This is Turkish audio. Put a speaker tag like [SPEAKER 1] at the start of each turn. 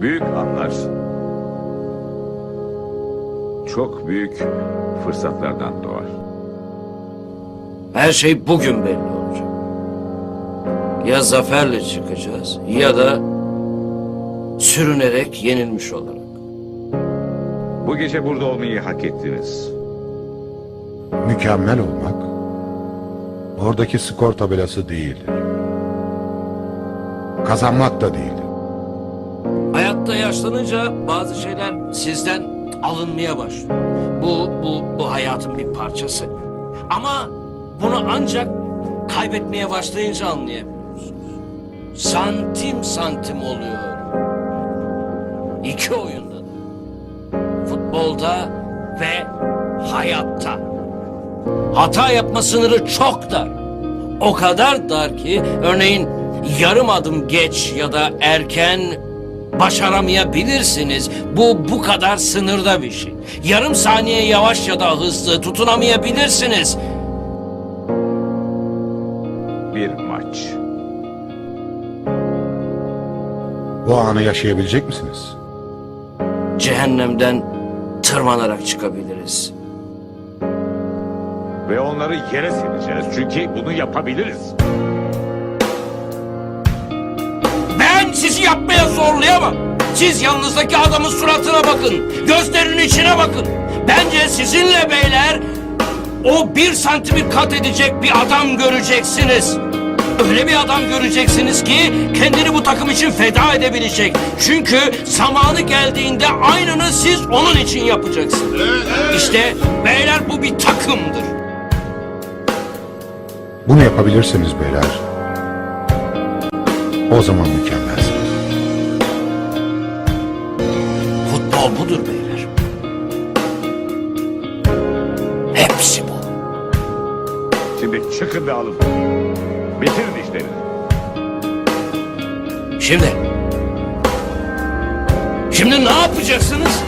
[SPEAKER 1] Büyük anlar çok büyük fırsatlardan doğar.
[SPEAKER 2] Her şey bugün belli olacak. Ya zaferle çıkacağız ya da sürünerek yenilmiş olarak.
[SPEAKER 1] Bu gece burada olmayı hak ettiniz.
[SPEAKER 3] Mükemmel olmak oradaki skor tabelası değildir. Kazanmak da değildir.
[SPEAKER 2] Hayatta yaşlanınca bazı şeyler sizden alınmaya başlıyor. Bu, bu, bu hayatın bir parçası. Ama bunu ancak kaybetmeye başlayınca anlayabiliyorsunuz. Santim santim oluyor. İki oyunda da. Futbolda ve hayatta. Hata yapma sınırı çok dar. O kadar dar ki örneğin yarım adım geç ya da erken başaramayabilirsiniz. Bu bu kadar sınırda bir şey. Yarım saniye yavaş ya da hızlı tutunamayabilirsiniz.
[SPEAKER 1] Bir maç.
[SPEAKER 3] Bu anı yaşayabilecek misiniz?
[SPEAKER 2] Cehennemden tırmanarak çıkabiliriz.
[SPEAKER 1] Ve onları yere sereceğiz. Çünkü bunu yapabiliriz.
[SPEAKER 2] Yapmaya zorlayamam. Siz yanınızdaki adamın suratına bakın. Gözlerinin içine bakın. Bence sizinle beyler o bir santimi kat edecek bir adam göreceksiniz. Öyle bir adam göreceksiniz ki kendini bu takım için feda edebilecek. Çünkü zamanı geldiğinde aynını siz onun için yapacaksınız. İşte beyler bu bir takımdır.
[SPEAKER 3] Bunu yapabilirsiniz beyler. O zaman mükemmelsiniz.
[SPEAKER 2] Futbol budur beyler. Hepsi bu.
[SPEAKER 1] Şimdi çıkın da alın. Bitirin işlerini.
[SPEAKER 2] Şimdi. Şimdi ne yapacaksınız?